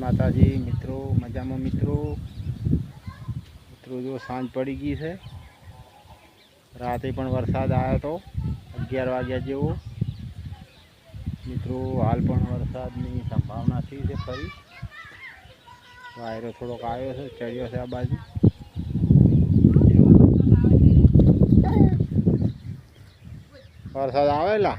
માતાજી મિત્રો મજામાં મિત્રો? મિત્રો જો સાંજ પડી ગઈ છે. રાતે પણ વરસાદ આવ્યો હતો અગિયાર વાગ્યા જેવો. મિત્રો હાલ પણ વરસાદની સંભાવના થઈ છે ફરી. વાયરો થોડોક આવ્યો છે ચડ્યો છે આ બાજુ. વરસાદ આવેલા?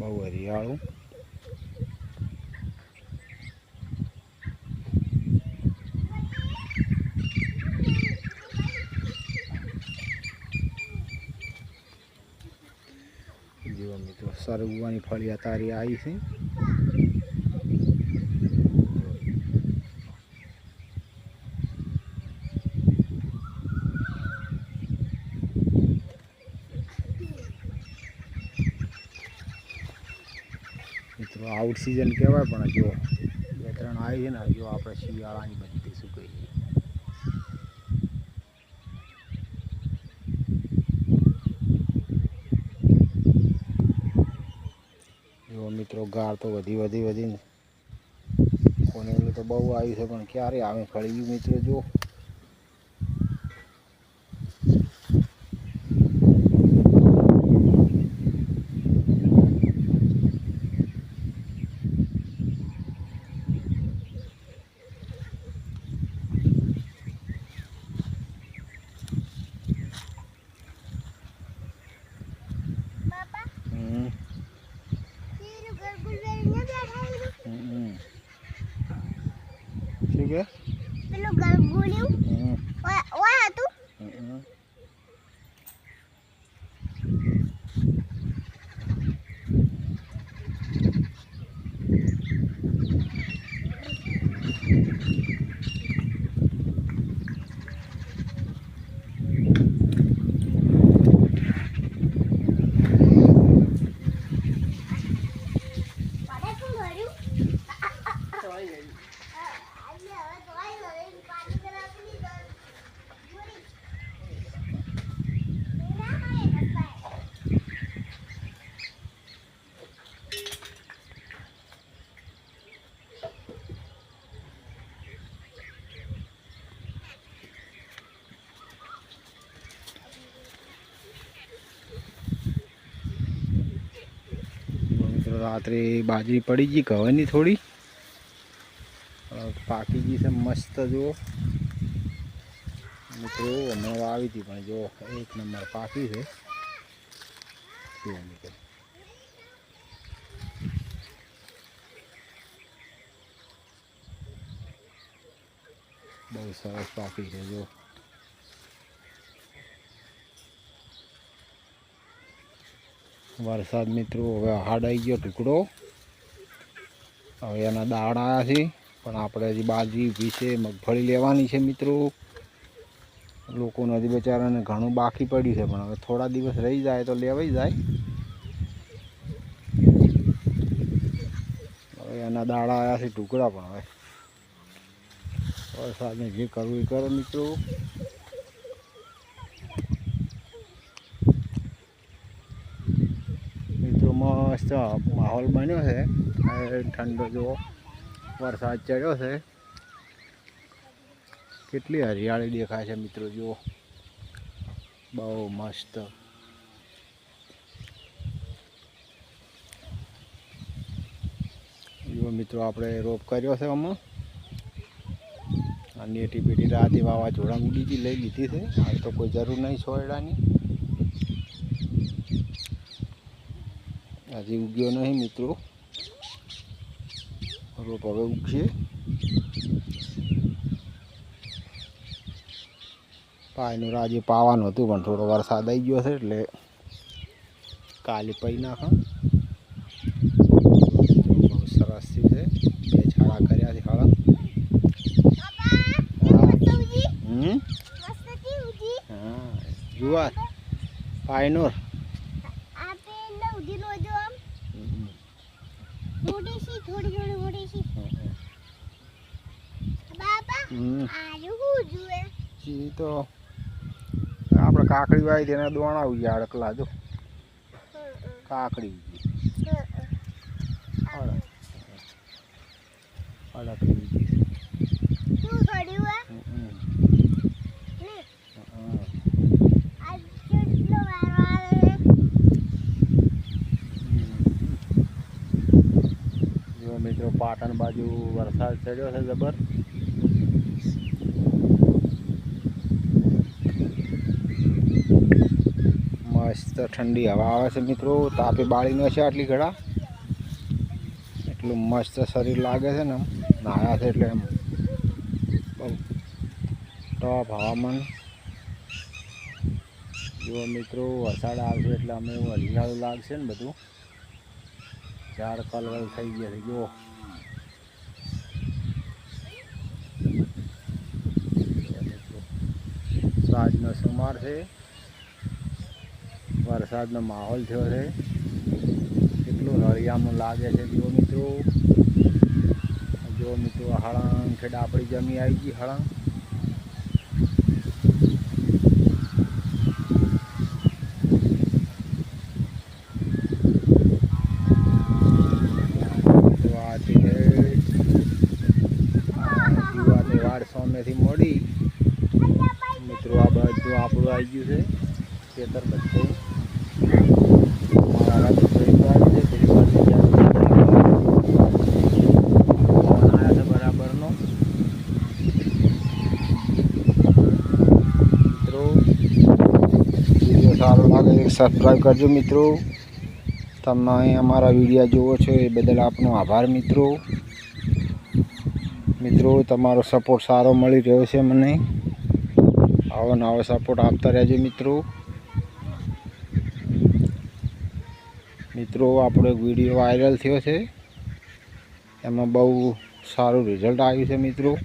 બહુ હરિયાળું. જો મિત્રો સરગવાની ફળિયા તારી આવી છે મિત્રો આઉટ સિઝન કહેવાય, પણ જો બે ત્રણ આવી છે ને જો આપણે શિયાળાની બધી શું કહીએ. જો મિત્રો ગાર તો વધી વધી વધીને કોને તો બહુ આવ્યું છે, પણ ક્યારે આવે ફળી મિત્રો, જો. Mm-hmm. What? રાત્રે બાજરી પડી ગઈ ઘવાની થોડી. પાકી ગઈ છે મસ્ત, જુઓ. મિત્રો, હમણાં આવી હતી, પણ જો એક નંબર પાકી છે. બહુ સરસ પાકી છે જો વરસાદ મિત્રો હવે હાડાઈ ગયો ટુકડો. હવે એના દાણા આવ્યા છે, પણ આપણે હજી બાજરી વિશે મગફળી લેવાની છે મિત્રો. લોકોને હજી બચારાને ઘણું બાકી પડ્યું છે, પણ હવે થોડા દિવસ રહી જાય તો લેવાઈ જાય. હવે એના દાણા આવ્યા છે ટુકડા પણ હવે. વરસાદને જે કરવું એ કરો મિત્રો મિત્રો મસ્ત માહોલ બન્યો છે. ઠંડો જો વરસાદ ચડ્યો છે. કેટલી હરિયાળી દેખાય છે મિત્રો, જુઓ. બહુ મસ્ત. જુઓ મિત્રો, આપણે રોપ કર્યો છે આમાં. અને નેટી પેટી રાતે વાવાઝોડા બીજી લઈ લીધી છે. હવે તો કોઈ જરૂર નહીં સોયડાની. હજી ઉગ્યો નહીં મિત્રો. રોપ હવે ઉગશે. પાયનું રાજે પાવાનું હતું પણ થોડો વરસાદ આવી ગયો છે એટલે કાલે પઈ નાખો બહુ સરસ થયું છે બે છાળા કર્યા છે હળંગ હમ? હા જુવાર. પાયનોર હમ. થોડી સી થોડી થોડી મોટી સી બાબા હમ. આનું શું જુએ. ઈ તો આપણે કાકડી વાવી તેના દોણા ઉગ્યા અડકલા જો. કાકડી. ઉગી અડક અડકલી ઉગી શું કર્યું હે હમ, હમ. ને હમ. આ કેટલો વારો આવે? જો મિત્રો પાટણ બાજુ વરસાદ ચડ્યો છે જબર. મસ્ત ઠંડી હવા આવે છે મિત્રો. તાપે બાળીને છે આટલી ઘડા. એટલું મસ્ત શરીર લાગે છે ને આમ. નાયા છે એટલે એમ બહુ ટોપ હવામાન. જો મિત્રો, વરસાદ આવશે એટલે અમે હરિયાળું લાગશે ને બધું. ઝાડ કલર થઈ ગયા છે, જુઓ. સાંજનો સુમાર છે. વરસાદનો માહોલ થયો છે. કેટલું રળિયામણું લાગે છે. જો મિત્રો. જો મિત્રો હળંગ ખેડ આપણી જમી આવી ગઈ હળંગ. સામેથી મોડી. મિત્રો, આ બધું આપણું આવી ગયું છે. ખેતર બધું મારા ભાઈ આવી છે પેલી બાજુ જ્યાં પવન આવ્યો છે બરાબરનો મિત્રો વીડિયો સારો લાગે તો સબસ્ક્રાઈબ કરજો મિત્રો. તમે અમારા વિડીયા જુઓ છો એ બદલ આપનો આભાર મિત્રો. મિત્રો, તમારો સપોર્ટ સારો મળી રહ્યો છે મને. આવો ને સપોર્ટ આપતા રહેજો મિત્રો. મિત્રો, આપણો એક વીડિયો વાયરલ થયો છે. એમાં બહુ સારું રિઝલ્ટ આવ્યું છે મિત્રો.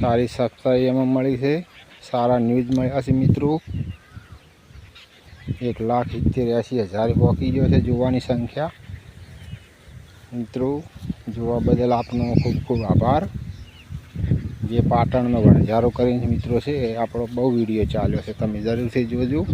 સારી સબસ્ક્રાઈબ એમાં મળી છે. સારા ન્યૂઝ મળ્યા છે મિત્રો. એક લાખ સિત્તેર એંસી હજાર પહોંચી ગયો છે જોવાની સંખ્યા. મિત્રો, જોવા બદલ આપનો ખૂબ ખૂબ આભાર. જે પાટણનો વણઝારો કરીને મિત્રો છે, એ આપણો બહુ વીડિયો ચાલ્યો છે. તમે જરૂરથી જોજો.